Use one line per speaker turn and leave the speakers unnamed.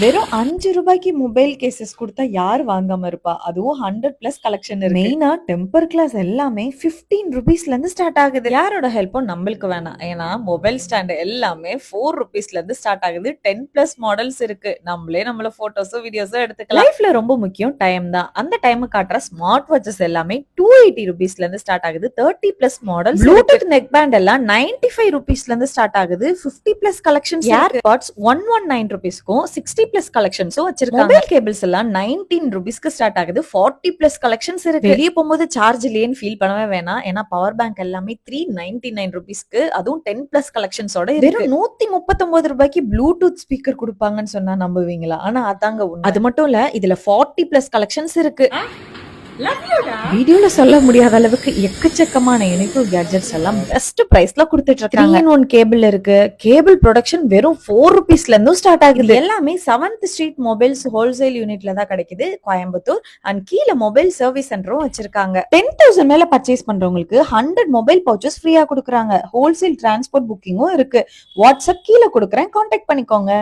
வெறும் அஞ்சு ரூபாய்க்கு மொபைல் கேசஸ் கொடுத்தா யார் வாங்காம இருப்பா? அதுவும் ஹண்ட்ரட் பிளஸ் கலெக்ஷன் மெயினா டெம்பர் கிளாஸ் எல்லாமே 15 ருபீஸ்ல இருந்து ஸ்டார்ட் ஆகுது. யாரோட ஹெல்ப்பும் நம்மளுக்கு வேணாம். ஏன்னா மொபைல் ஸ்டாண்ட் எல்லாமே ஃபோர் ருபீஸ்ல இருந்து ஸ்டார்ட் ஆகுது. டென் பிளஸ் மாடல்ஸ் இருக்கு. நம்மளே நம்மள போட்டோஸோ வீடியோஸோ எடுத்துக்கலாம். லைஃப்ல ரொம்ப முக்கியம் டைம் தான். அந்த டைம் காட்டுற ஸ்மார்ட் வாட்சஸ் எல்லாமே டூ எயிட்டி ருபீஸ்ல இருந்து ஸ்டார்ட் ஆகுது. Thirty plus model Bluetooth neck band எல்லாம் நைன்டி ஃபைவ் ருபீஸ்ல இருந்து ஸ்டார்ட் ஆகுது. Fifty plus collection air pods one one nine ருபீஸ்க்கும் sixty plus கலெக்ஷன்ஸும் வச்சிருக்காங்க. மொபைல் கேபிள்ஸ் எல்லாம் நைன்டீன் ருபீஸ்க்கு ஸ்டார்ட் ஆகுது. ஃபார்ட்டி பிளஸ் கலெக்ஷன்ஸ் இருக்கு. வெளியே போகும்போது சார்ஜ் இல்லையேன்னு ஃபீல் பண்ணவே வேணாம். ஏன்னா பவர் பேங்க் எல்லாமே த்ரீ நைன்டி நைன் ருபீஸ்க்கு அதுவும் டென் பிளஸ் கலெக்ஷன்ஸோட வெறும் நூத்தி முப்பத்தொன்பது ரூபாய்க்கு ப்ளூடூத் ஸ்பீக்கர் கொடுப்பாங்கன்னு சொன்னா நம்புவீங்களா? ஆனா அதாங்க. அது மட்டும் இல்ல இதுல ஃபார்ட்டி பிளஸ் கலெக்ஷன்ஸ் இருக்கு. வீடியோல சொல்ல முடியாத அளவுக்கு எக்கச்சக்கமான இணைப்பு கேட்ஜெட்ஸ் எல்லாம் பெஸ்ட் பிரைஸ்ல கொடுத்துட்டு இருக்காங்க ஒன் கேபிள் இருக்கு. கேபிள் ப்ரொடக்ஷன் வெறும் ஃபோர் ருபீஸ்ல இருந்தும் ஸ்டார்ட் ஆகுது. எல்லாமே செவன்த் ஸ்ட்ரீட் மொபைல்ஸ் ஹோல்சேல் யூனிட்ல தான் கிடைக்குது கோயம்புத்தூர். அண்ட் கீழே மொபைல் சர்வீஸ் சென்டரும் வச்சிருக்காங்க. டென் தௌசண்ட் மேல பர்ச்சேஸ் பண்றவங்களுக்கு ஹண்ட்ரட் மொபைல் பவுச்சஸ் ஃப்ரீயா கொடுக்குறாங்க. ஹோல்சேல் டிரான்ஸ்போர்ட் புக்கிங்கும் இருக்கு. வாட்ஸ்அப் கீழே கொடுக்குறேன் கான்டாக்ட் பண்ணிக்கோங்க.